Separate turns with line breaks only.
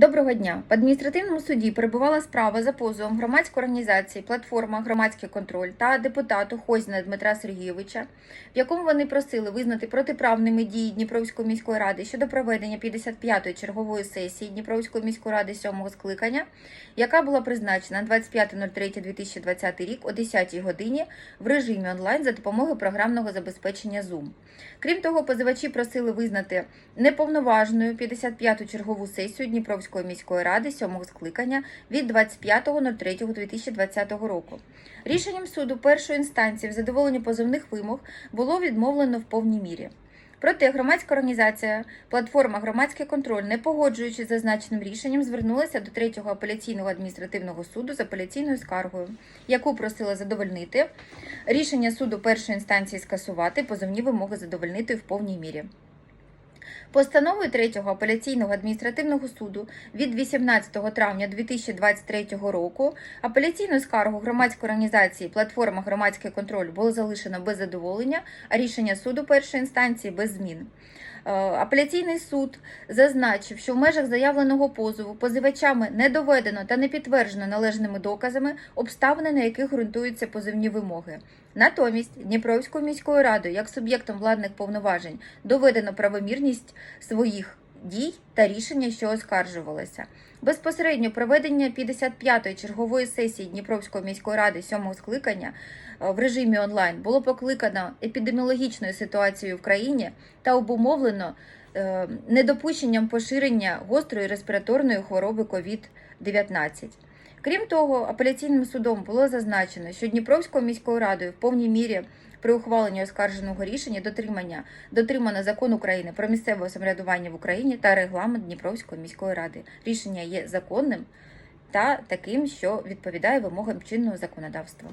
Доброго дня. В адміністративному суді перебувала справа за позовом громадської організації Платформа Громадський контроль та депутату Хозіна Дмитра Сергійовича, в якому вони просили визнати протиправними дії Дніпровської міської ради щодо проведення 55-ї чергової сесії Дніпровської міської ради 7-го скликання, яка була призначена на 25.03.2020 рік о 10 годині в режимі онлайн за допомогою програмного забезпечення Zoom. Крім того, позивачі просили визнати неповноважною 55-ту чергову сесію Дніпровської міської ради 7-го скликання від 25.03.2020 року. Рішенням суду першої інстанції в задоволенні позовних вимог було відмовлено в повній мірі. Проте громадська організація Платформа Громадський контроль, не погоджуючись з зазначеним рішенням, звернулася до третього апеляційного адміністративного суду з апеляційною скаргою, яку просила задовольнити рішення суду першої інстанції скасувати, позовні вимоги задовольнити в повній мірі. Постановою третього апеляційного адміністративного суду від 18 травня 2023 року апеляційну скаргу громадської організації Платформа Громадський контроль було залишено без задоволення, а рішення суду першої інстанції без змін. Е, Апеляційний суд зазначив, що в межах заявленого позову позивачами не доведено та не підтверджено належними доказами обставини, на яких ґрунтуються позивні вимоги. Натомість Дніпровською міською радою, як суб'єктом владних повноважень, доведено правомірність своїх дій та рішення, що оскаржувалося. Безпосередньо проведення 55-ї чергової сесії Дніпровської міської ради 7-го скликання е, в режимі онлайн було покликано епідеміологічною ситуацією в країні та обумовлено е, недопущенням поширення гострої респіраторної хвороби COVID-19. Крім того, апеляційним судом було зазначено, що Дніпровською міською радою в повній мірі при ухваленні оскарженого рішення дотримання дотримано закон України про місцеве самоврядування в Україні та регламент Дніпровської міської ради. Рішення є законним та таким, що відповідає вимогам чинного законодавства.